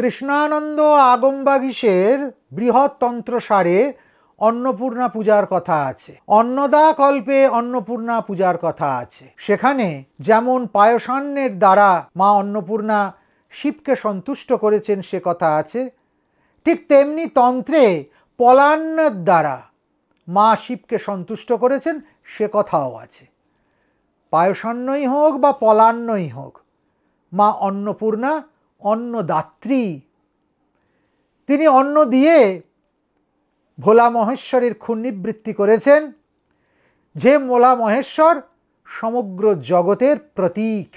কৃষ্ণানন্দ আগমবাগীশের বৃহৎ তন্ত্রসারে অন্নপূর্ণা পূজার কথা আছে। অন্নদা কল্পে অন্নপূর্ণা পূজার কথা আছে। সেখানে যেমন পায়সান্নের দ্বারা মা অন্নপূর্ণা শিবকে সন্তুষ্ট করেছেন সে কথা আছে, ঠিক তেমনি তন্ত্রে পলান্নের দ্বারা মা শিবকে সন্তুষ্ট করেছেন সে কথাও আছে। পায়সান্নই হোক বা পলান্নই হোক, মা অন্নপূর্ণা অন্নদাত্রী তিনি অন্ন দিয়ে ভোলা মহেশ্বরের ক্ষুণ্ণিবৃত্তি করেছেন, যে মোলা মহেশ্বর সমগ্র জগতের প্রতীক,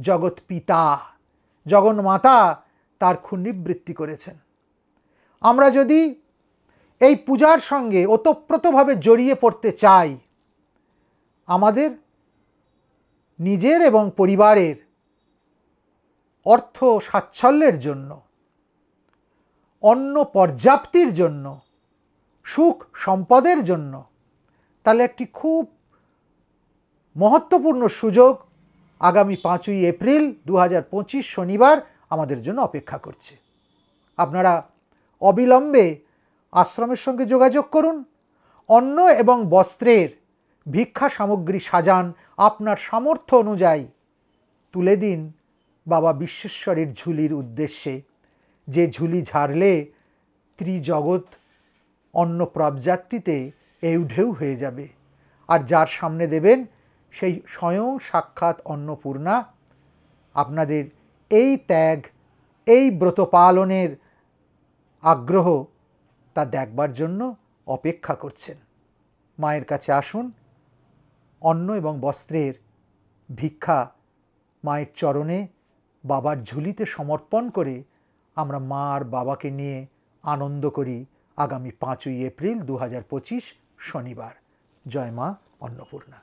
জগৎ পিতা জগন্মাতা তার ক্ষুণ্ণিবৃত্তি করেছেন। আমরা যদি এই পূজার সঙ্গে ওতপ্রোতভাবে জড়িয়ে পড়তে চাই, আমাদের নিজের এবং পরিবারের অর্থ সাচ্ছল্যের জন্য, অন্ন পর্যাপ্তির জন্য, সুখ সম্পদের জন্য, তাহলে একটি খুব মহত্বপূর্ণ সুযোগ আগামী পাঁচই এপ্রিল দু হাজার পঁচিশ শনিবার আমাদের জন্য অপেক্ষা করছে। আপনারা অবিলম্বে আশ্রমের সঙ্গে যোগাযোগ করুন। অন্ন এবং বস্ত্রের ভিক্ষা সামগ্রী সাজান আপনার সামর্থ্য অনুযায়ী তুলে দিন। বাবা বিশ্বেশ্বরের ঝুলির উদ্দেশ্যে। যে ঝুলি ঝাড়লে ত্রিজগৎ অন্ন প্রবজাতিতে এউঢেউ হয়ে যাবে। আর যার সামনে দেবেন সেই স্বয়ং সাক্ষাৎ অন্নপূর্ণা। আপনাদের এই ত্যাগ, এই ব্রত পালনের আগ্রহ তা দেখবার জন্য অপেক্ষা করছেন। মায়ের কাছে আসুন। অন্ন এবং বস্ত্রের ভিক্ষা মায়ের চরণে বাবার ঝুলিতে সমর্পণ করে আমরা মা আর বাবাকে নিয়ে আনন্দ করি আগামী পাঁচই এপ্রিল দু হাজার পঁচিশ শনিবার। জয় মা অন্নপূর্ণা।